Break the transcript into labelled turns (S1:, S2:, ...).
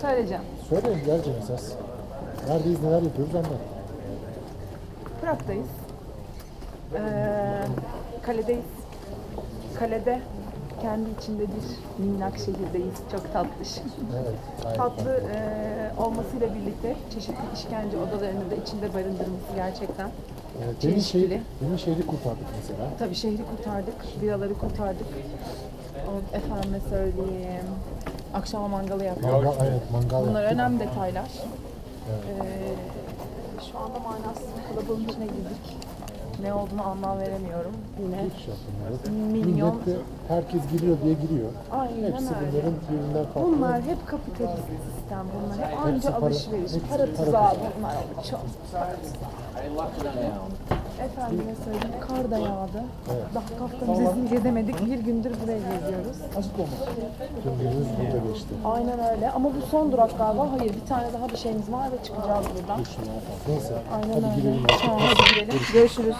S1: Söyleyeceğim.
S2: Söyle geleceğim esas. Neredeyiz, neler yapıyoruz anlat.
S1: Prag'dayız. Ee, kaledeyiz. Kalede kendi içinde bir minnak şehirdeyiz. Çok tatlış.
S2: Evet.
S1: Tatlı e, olmasıyla birlikte çeşitli işkence odalarını da içinde barındırması gerçekten.
S2: Evet, demin,
S1: çelişkili.
S2: şehri, demin şehri kurtardık mesela.
S1: Tabii şehri kurtardık, biraları kurtardık. O, efendime söyleyeyim, akşama mangalı yaptık.
S2: Mangal, evet mangal
S1: Bunlar
S2: yaptık.
S1: önemli detaylar. Ee, şu anda manasız bir kalabalığın içine girdik. Ne olduğunu anlam veremiyorum. Yine. Milyon-
S2: herkes giriyor diye giriyor.
S1: aynen
S2: Hepsi
S1: öyle.
S2: bunların birbirinden farklı.
S1: Bunlar hep kapitalist sistem. Bunlar hep anca
S2: para-
S1: alışveriş.
S2: hepsi
S1: Para tuzağı bunlar. Çok para. Efendime söyleyeyim kar da yağdı. Daha Kafka Müzesi'ni gezemedik. Bir gündür buraya geziyoruz.
S2: Açık olmaz. Tüm günümüz burada geçti.
S1: Aynen öyle ama bu son durak galiba. Hayır bir tane daha bir şeyimiz var ve çıkacağız buradan.
S2: Neyse.
S1: Aynen öyle.
S2: girelim.
S1: Tamam hadi girelim. Görüşürüz.